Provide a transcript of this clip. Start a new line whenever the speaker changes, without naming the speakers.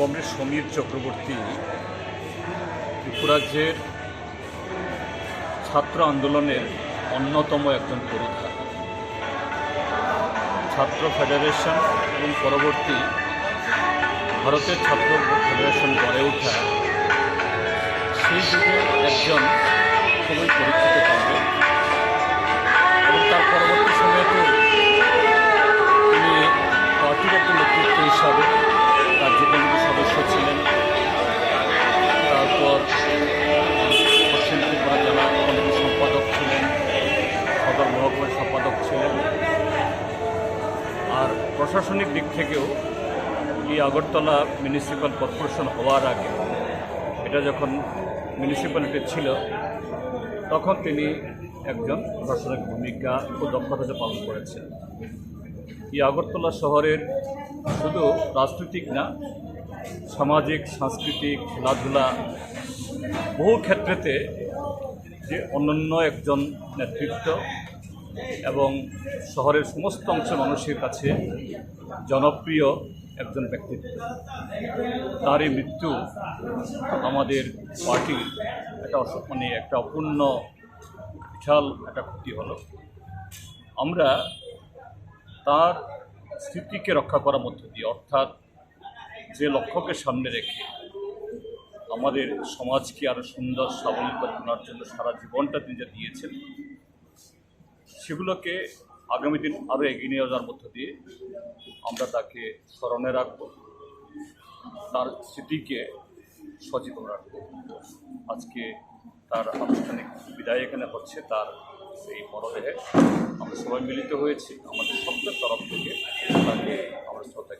Comrade Samir Chakraborty ত্রিপুরাজ্যের ছাত্র আন্দোলনের অন্যতম একজন পুরোধা ছাত্র ফেডারেশন এবং পরবর্তী ভারতের ছাত্র ফেডারেশন গড়ে ওঠা, সেই যুগে একজন খুবই আর প্রশাসনিক দিক থেকেও এই আগরতলা মিউনিসিপ্যাল কর্পোরেশন হওয়ার আগে এটা যখন মিউনিসিপ্যালিটি ছিল, তখন তিনি একজন প্রশাসনিক ভূমিকা ও দক্ষতা পালন করেছেন। এই আগরতলা শহরের শুধু রাজনৈতিক না, সামাজিক, সাংস্কৃতিক খেলাধুলা বহু ক্ষেত্রেতে যে অনন্য একজন নেতৃত্ব এবং শহরের সমস্ত অংশের মানুষের কাছে জনপ্রিয় একজন ব্যক্তিত্ব তার এই মৃত্যু আমাদের পার্টির একটা মানে একটা অপূর্ণ, বিশাল একটা ক্ষতি হলো। আমরা তার স্মৃতিকে রক্ষা করার মধ্য দিয়ে, অর্থাৎ যে লক্ষ্যকে সামনে রেখে আমাদের সমাজকে আরও সুন্দর স্বাবলম্বী করে তোলার জন্য সারা জীবনটা তিনি যা দিয়েছেন সেগুলোকে আগামী দিন আরও এগিয়ে নিয়ে যাওয়ার মধ্য দিয়ে আমরা তাকে স্মরণে রাখব, তার স্মৃতিকে সচেতন রাখব। আজকে তার আনুষ্ঠানিক বিদায় এখানে হচ্ছে, তার এই মরদেহে আমরা সবাই মিলিত হয়েছি। আমাদের সকলের তরফ থেকে তাকে আমরা শ্রদ্ধা